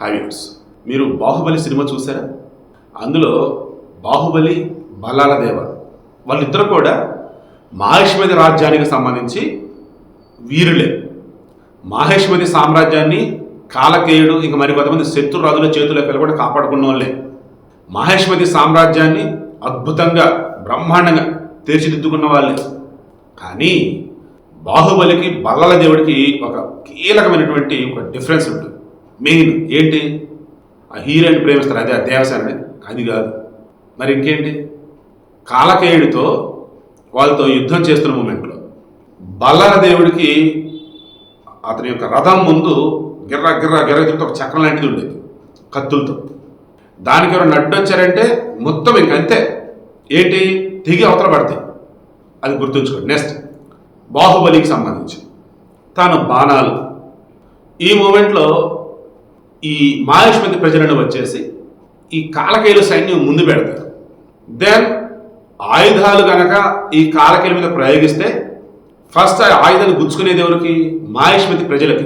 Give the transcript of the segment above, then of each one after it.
Hi's మీరు Baahubali cinema చూసారా అందులో బాహుబలి బల్లాల దేవ. వాళ్ళిద్దరు కూడా మహేష్మతి రాజ్యానికి సంబంధించి వీరులే. మహేష్మతి సామ్రాజ్యాన్ని కాలకేయుడు ఇంకా మరి కొంతమంది శత్రు రాజుల చేతులకు కూడా కాపాడుకున్న వాళ్ళే మహేష్మతి సామ్రాజ్యాన్ని అద్భుతంగా బ్రహ్మాండంగా తీర్చిదిద్దుకున్న వాళ్ళే కానీ బాహుబలికి బల్లల దేవుడికి ఒక కీలకమైనటువంటి ఒక డిఫరెన్స్ ఉంటుంది. మెయిన్ ఏంటి? ఆ హీరోయిన్ ప్రేమిస్తారు. అదే ఆ దేవసేనని అది కాదు. మరి ఇంకేంటి? కాలకేయుడితో వాళ్ళతో యుద్ధం చేస్తున్న మూమెంట్లో బల్లల దేవుడికి అతని యొక్క రథం ముందు గిర్ర గిర్ర గిర్ర తిరుగుతూ ఒక చక్రం లాంటిది ఉండేది. కత్తులతో. దానికి ఎవరు నడ్డొచ్చారంటే మొత్తం ఇంక అంతే. ఏంటి? దిగి అవతల పడతాయి. అది గుర్తుంచుకోండి. నెక్స్ట్. బాహుబలికి సంబంధించి. తాను బాణాలు. ఈ మూమెంట్లో ఈ మాహిష్మతి ప్రజలను వచ్చేసి ఈ కాలకేయుల సైన్యం ముందు పెడతారు. దెన్ ఆయుధాలు కనుక ఈ కాలకేయుల మీద ప్రయోగిస్తే ఫస్ట్ ఆయుధాలు గుచ్చుకునేది ఎవరికి? మాహిష్మతి ప్రజలకి.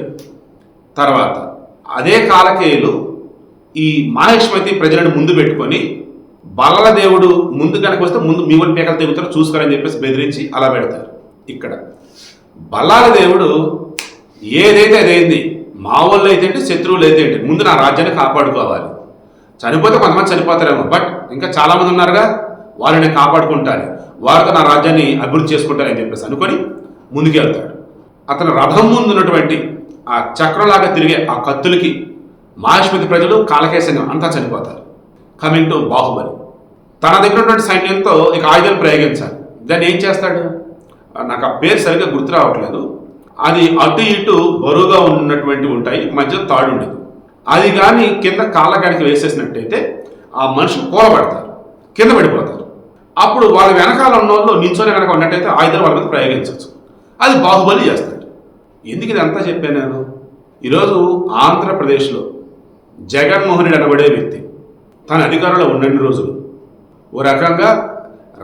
తర్వాత అదే కాలకేయులు ఈ మాహిష్మతి ప్రజలను ముందు పెట్టుకొని బల్లల దేవుడు ముందు కనుక వస్తే ముందు మీ వాళ్ళు పేకలు తెగుతారు చూసుకోరని చెప్పేసి బెదిరించి అలా పెడతారు. ఇక్కడ బల్లాల దేవుడు ఏదైతే అదైంది మా వాళ్ళు అయితే ఏంటి శత్రువులు అయితే ఏంటి ముందు నా రాజ్యాన్ని కాపాడుకోవాలి. చనిపోతే కొంతమంది చనిపోతారేమో బట్ ఇంకా చాలామంది ఉన్నారుగా వారిని కాపాడుకుంటారు వారితో నా రాజ్యాన్ని అభివృద్ధి చేసుకుంటారని చెప్పేసి అనుకొని ముందుకెళ్తాడు అతను రథం ముందు ఉన్నటువంటి ఆ చక్రంలాగా తిరిగే ఆ కత్తులకి మహాష్మతి ప్రజలు కాలకేశంగా అంతా చనిపోతారు. కమింగ్ టు బాహుబలి తన దగ్గర ఉన్నటువంటి సైన్యంతో ఇక ఆయుధాలు ప్రయోగించాలి. దాన్ని ఏం చేస్తాడు? నాకు ఆ పేరు సరిగ్గా గుర్తు రావట్లేదు. అది అటు ఇటు బరువుగా ఉన్నటువంటి ఉంటాయి మధ్య తాడు ఉండదు. అది కానీ కింద కాళ్ళకాడికి వేసేసినట్టయితే ఆ మనుషులు కూలబడతారు కింద పడిపోతారు. అప్పుడు వాళ్ళ వెనకాల ఉన్న వాళ్ళు నించొని కనుక ఉన్నట్టయితే ఆయుధాలు వాళ్ళ మీద ప్రయోగించవచ్చు. అది బాహుబలి చేస్తాడు ఎందుకు ఇది అంతా చెప్పాను నేను? ఈరోజు ఆంధ్రప్రదేశ్లో జగన్మోహన్ రెడ్డి అనబడే వ్యక్తి తన అధికారంలో ఉన్నన్ని రోజులు ఓ రకంగా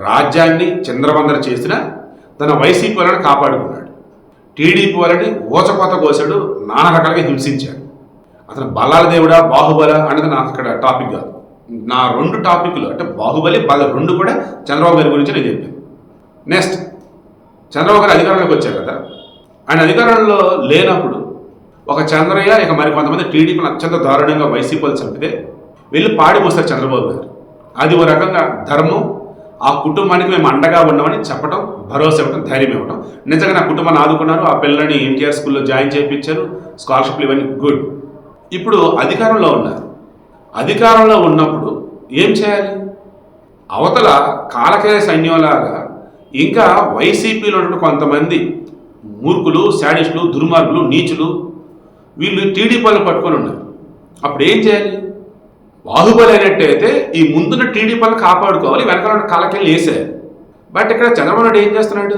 రాజ్యాన్ని చంద్రవందర చేసిన తన వైసీపీ వాళ్ళని కాపాడుకున్నాడు. టీడీపీ వాళ్ళని ఓచకోత కోసాడు నానా రకాలుగా హింసించాడు. అతను బలాల దేవుడా బాహుబల అనేది నాకు ఇక్కడ టాపిక్ కాదు. నా రెండు టాపిక్లు అంటే బాహుబలి బల రెండు కూడా చంద్రబాబు గారి గురించి నేను చెప్పాను. నెక్స్ట్ చంద్రబాబు గారు అధికారంలోకి వచ్చారు కదా. ఆయన అధికారంలో లేనప్పుడు ఒక చంద్రయ్య ఇక మరి కొంతమంది టీడీపీని అత్యంత దారుణంగా వైసీపీలు చంపితే వెళ్ళి పాడిపోస్తారు చంద్రబాబు గారు. అది ఒక రకంగా ధర్మం ఆ కుటుంబానికి మేము అండగా ఉన్నామని చెప్పడం భరోసా ఇవ్వడం ధైర్యం ఇవ్వడం నిజంగా నా కుటుంబాన్ని ఆదుకున్నారు. ఆ పిల్లల్ని ఎన్టీఆర్ స్కూల్లో జాయిన్ చేయించారు. స్కాలర్షిప్లు ఇవన్నీ గుడ్. ఇప్పుడు అధికారంలో ఉన్నారు. అధికారంలో ఉన్నప్పుడు ఏం చేయాలి? అవతల కాలకేయ సైన్యంలాగా ఇంకా వైసీపీలో ఉన్నటువంటి కొంతమంది మూర్ఖులు శాడిస్టులు దుర్మార్గులు నీచులు వీళ్ళు టీడీపీలను పట్టుకొని ఉన్నారు. అప్పుడు ఏం చేయాలి? బాహుబలి అయినట్టయితే ఈ ముందున్న టీడీపీలను కాపాడుకోవాలి వెనకాల కాలకెళ్ళి వేసేయాలి. బట్ ఇక్కడ చంద్రబాబు నాయుడు ఏం చేస్తున్నాడు?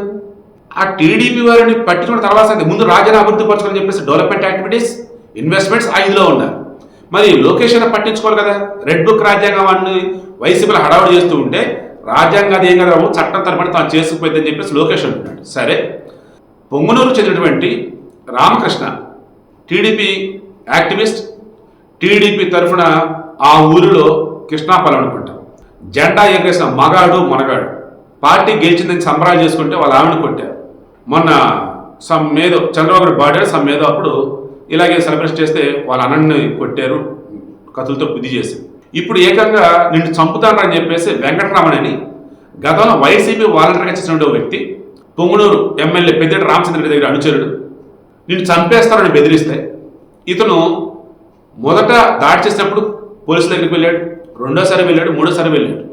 ఆ టీడీపీ వారిని పట్టుకున్న తర్వాత ముందు రాజ్యాన్ని అభివృద్ధి పరచుకోవాలని చెప్పేసి డెవలప్మెంట్ యాక్టివిటీస్ ఇన్వెస్ట్మెంట్స్ ఐదులో ఉన్నారు మరి లొకేషన్ పట్టించుకోవాలి కదా? రెడ్ బుక్ రాజ్యాంగాన్ని వైసీపీలో హడావుడు చేస్తూ ఉంటే రాజ్యాంగం అది ఏం కదా చట్టం తరపున తాను చేసుకుపోయిందని చెప్పేసి లోకేష్ అంటున్నాడు. సరే. పొంగునూరు చెందినటువంటి రామకృష్ణ టీడీపీ యాక్టివిస్ట్ టీడీపీ తరఫున ఆ ఊరిలో కృష్ణాపాలెం అనుకుంటా. జెండా ఎగరేసిన మగాడు మనగాడు. పార్టీ గెలిచిందని సంబరాలు చేసుకుంటే వాళ్ళ ఆవిడ కొట్టారు. మొన్న సమ్ మేదో చంద్రబాబు నాయుడు సమ్ మేదో అప్పుడు ఇలాగే సెలబ్రేట్ చేస్తే వాళ్ళ అన్నని కొట్టారు కథలతో బుద్ధి చేసి ఇప్పుడు ఏకంగా నిన్ను చంపుతానని చెప్పేసి వెంకటరమణని గతంలో వైసీపీ వాలంటీర్గా చేసిన వ్యక్తి పొంగునూరు ఎమ్మెల్యే పెద్దిరెడ్డి రామచంద్ర దగ్గర అనుచరుడు నిన్ను చంపేస్తారని బెదిరిస్తే ఇతను మొదట దాడి చేసినప్పుడు పోలీసుల దగ్గరికి వెళ్ళాడు రెండోసారి వెళ్ళాడు మూడోసారి వెళ్ళాడు.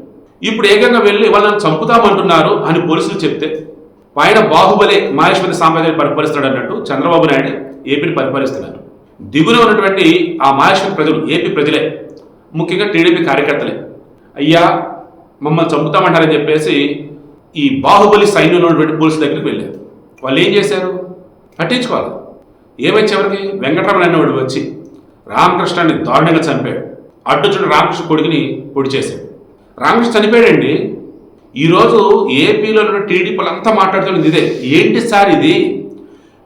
ఇప్పుడు ఏకంగా వెళ్ళి వాళ్ళని చంపుతామంటున్నారు అని పోలీసులు చెప్తే పైన బాహుబలి మహేశ్వరి సామ్రాజ్యాన్ని పరిపాలిస్తున్నాడు అన్నట్టు చంద్రబాబు నాయుడు ఏపీని పరిపాలిస్తున్నారు. దిగున ఉన్నటువంటి ఆ మహేశ్వరి ప్రజలు ఏపీ ప్రజలే ముఖ్యంగా టీడీపీ కార్యకర్తలే. అయ్యా మమ్మల్ని చంపుతామంటారని చెప్పేసి ఈ బాహుబలి సైన్యంలో ఉన్నటువంటి పోలీసుల దగ్గరికి వెళ్ళారు. వాళ్ళు ఏం చేశారు? పట్టించుకోవాలి. ఏమైంది ఎవరికి వెంకటరమణ అనేవాడు వచ్చి రామకృష్ణాన్ని దారుణంగా చంపాడు. అడ్డు చూడ రామకృష్ణ కొడుకుని పొడి చేశాడు. రామకృష్ణ చనిపోయాడండి. ఈరోజు ఏపీలో ఉన్న టీడీపీలు అంతా మాట్లాడుతున్నది ఇదే. ఏంటి సార్ ఇది?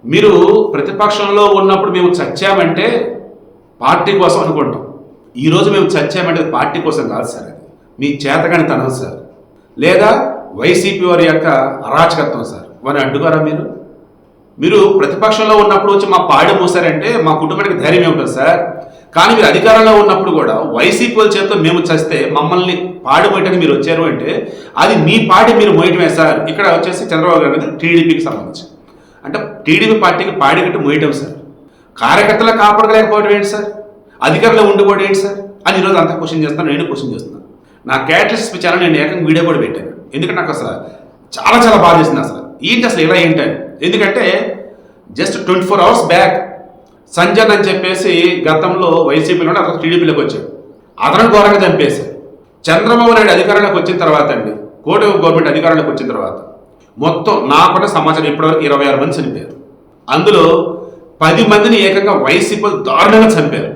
మీరు ప్రతిపక్షంలో ఉన్నప్పుడు మేము చచ్చామంటే పార్టీ కోసం అనుకుంటాం. ఈరోజు మేము చచ్చామంటే పార్టీ కోసం కాదు సార్ అది. మీ చేతగాని తనం సార్. లేదా వైసీపీ వారి యొక్క అరాచకత్వం సార్. వారిని అడ్డుకోరా మీరు? మీరు ప్రతిపక్షంలో ఉన్నప్పుడు వచ్చి మా పాడి మూసారంటే మా కుటుంబానికి ధైర్యం ఏమిటో సార్. కానీ మీరు అధికారంలో ఉన్నప్పుడు కూడా వైసీపీ చేత మేము చస్తే మమ్మల్ని పాడి మోయటానికి మీరు వచ్చారు అంటే అది మీ పాడి మీరు మోయటమే సార్. ఇక్కడ వచ్చేసి చంద్రబాబు గారు అనేది టీడీపీకి సంబంధించి. అంటే టీడీపీ పార్టీకి పాడి మోయటం సార్. కార్యకర్తలు కాపాడలేకపోవడం ఏంటి సార్? అధికారంలో ఉండిపోవడం ఏంటి సార్? అని ఈరోజు అంతా క్వశ్చన్ చేస్తాను నేను క్వశ్చన్ చేస్తున్నాను నా క్యారెక్టర్స్ ఛానల్ నేను ఏకంగా వీడియో కూడా పెట్టాను. ఎందుకంటే నాకు అసలు చాలా చాలా బాధ చేసింది అసలు. ఏంటి అసలు ఇలా ఏంటని ఎందుకంటే just twenty four hours back Sanjan అని చెప్పేసి గతంలో వైసీపీలో అతను టీడీపీలోకి వచ్చాడు. అతను ఘోరంగా చంపేశారు చంద్రబాబు నాయుడు అధికారంలోకి వచ్చిన తర్వాత అండి కోట గవర్నమెంట్ అధికారంలోకి వచ్చిన తర్వాత మొత్తం నాకున్న సమాచారం ఇప్పటివరకు ఇరవై ఆరు మంది చనిపోయారు. అందులో పది మందిని ఏకంగా వైసీపీ దారుణంగా చంపారు.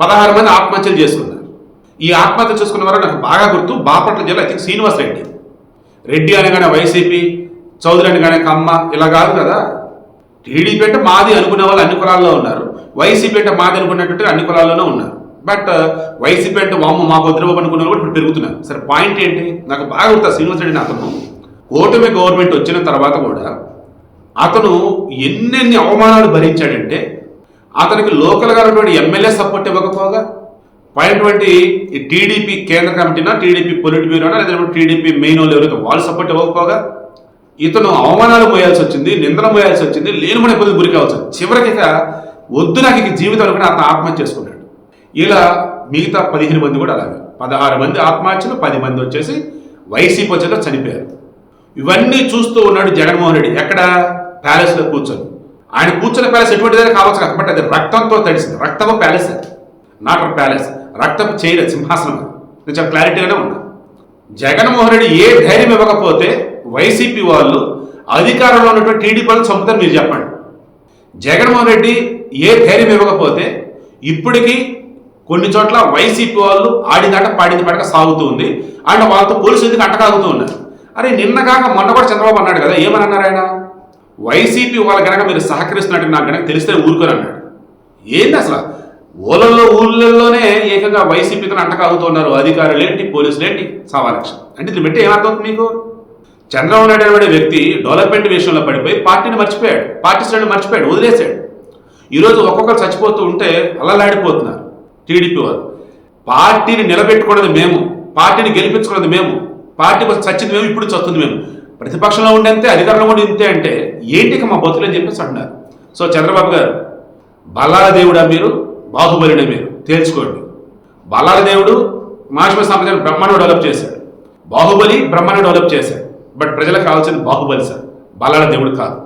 పదహారు మంది ఆత్మహత్యలు చేసుకున్నారు. ఈ ఆత్మహత్య చేసుకున్న వారు నాకు బాగా గుర్తు బాపట్ల జిల్లా ఐ థింక్ శ్రీనివాస్ రెడ్డి. రెడ్డి అనగానే వైసీపీ చౌదరి అనగానే కమ్మ ఇలా కాదు కదా. టీడీపీ అంటే మాది అనుకునే వాళ్ళు అన్ని కులాల్లో ఉన్నారు. వైసీపీ అంటే మాది అనుకున్నట్టు అన్ని కులాల్లోనే ఉన్నారు. బట్ వైసీపీ అంటే వామ్మ మా భద్రబాబు అనుకున్న వాళ్ళు కూడా ఇప్పుడు పెరుగుతున్నారు. సరే పాయింట్ ఏంటి? నాకు బాగా గుర్తా శ్రీనివాస్ రెడ్డి అతను కూటమి గవర్నమెంట్ వచ్చిన తర్వాత కూడా అతను ఎన్నెన్ని అవమానాలు భరించాడంటే అతనికి లోకల్గా ఉన్నటువంటి ఎమ్మెల్యే సపోర్ట్ ఇవ్వకపోగా పైనటువంటి టీడీపీ కేంద్ర కమిటీనా టీడీపీ పొలిట్ బ్యూరోనా లేదా టీడీపీ మెయిన్ వాళ్ళు ఎవరైతే వాళ్ళు సపోర్ట్ ఇవ్వకపోగా ఇతను అవమానాలు మోయాల్సి వచ్చింది నిందన మోయాల్సి వచ్చింది లేనిమని ఇబ్బంది గురి కావాల్సి వచ్చింది. చివరికి ఇక వద్దు నాకు ఇక జీవితం అనుకుని అతను ఆత్మహత్య చేసుకున్నాడు. ఇలా మిగతా పదిహేను మంది కూడా అలాగే. పదహారు మంది ఆత్మహత్యలు పది మంది వచ్చేసి వైసీపీ వచ్చేలో చనిపోయారు. ఇవన్నీ చూస్తూ ఉన్నాడు జగన్మోహన్ రెడ్డి. ఎక్కడ? ప్యాలెస్లో కూర్చొని. ఆయన కూర్చున్న ప్యాలెస్ ఎటువంటిదైనా కావచ్చు కదా బట్ అది రక్తంతో తడిసింది. రక్తపు ప్యాలెస్ అది. Not palace. రక్తపు చేయలేదు సింహాసనం నేను చాలా క్లారిటీగానే ఉన్నా. జగన్మోహన్ రెడ్డి ఏ ధైర్యం ఇవ్వకపోతే వైసీపీ వాళ్ళు అధికారంలో ఉన్నటువంటి టీడీపీ వాళ్ళు చంపుతారు మీరు చెప్పండి. జగన్మోహన్ రెడ్డి ఏ ధైర్యం ఇవ్వకపోతే ఇప్పటికీ కొన్ని చోట్ల వైసీపీ వాళ్ళు ఆడిదాట పాడింది పడక సాగుతూ ఉంది. అండ్ వాళ్ళతో పోలీసులు ఎందుకు అంటకాగుతూ ఉన్నారు? అరే నిన్న కాక మొన్న కూడా చంద్రబాబు అన్నాడు కదా ఏమని అన్నారు ఆయన? వైసీపీ వాళ్ళ కనుక మీరు సహకరిస్తున్నట్టు నాకు కనుక తెలిస్తే ఊరుకొని అన్నాడు. ఏంది అసలు? ఊళ్ళల్లో ఊళ్ళల్లోనే ఏకంగా వైసీపీతో అంటకాగుతున్నారు అధికారులు ఏంటి పోలీసులు ఏంటి? సవాలక్ష అంటే ఇది బట్టి ఏమర్థం మీకు? చంద్రబాబు నాయుడు అనే వ్యక్తి డెవలప్మెంట్ విషయంలో పడిపోయి పార్టీని మర్చిపోయాడు. పార్టీ శ్రేణి మర్చిపోయాడు వదిలేశాడు. ఈరోజు ఒక్కొక్కరు చచ్చిపోతూ ఉంటే అల్లలాడిపోతున్నారు టీడీపీ వాళ్ళు. పార్టీని నిలబెట్టుకున్నది మేము పార్టీని గెలిపించుకున్నది మేము పార్టీ కోసం చచ్చింది మేము ఇప్పుడు చస్తుంది మేము. ప్రతిపక్షంలో ఉండేంతే అధికారంలో కూడా ఇంతే అంటే ఏంటికి మా బతులు అని చెప్పేసి అంటున్నారు. సో చంద్రబాబు గారు బల్లాల దేవుడా మీరు బాహుబలినే మీరు తేల్చుకోండి. బల్లాల దేవుడు మాషమ సమాజాన్ని బ్రహ్మాండం డెవలప్ చేశాడు. బాహుబలి బ్రహ్మాండం డెవలప్ చేశాడు. బట్ ప్రజలకు కావాల్సింది బాహుబలి సార్. బలాల దేవుడు కాదు.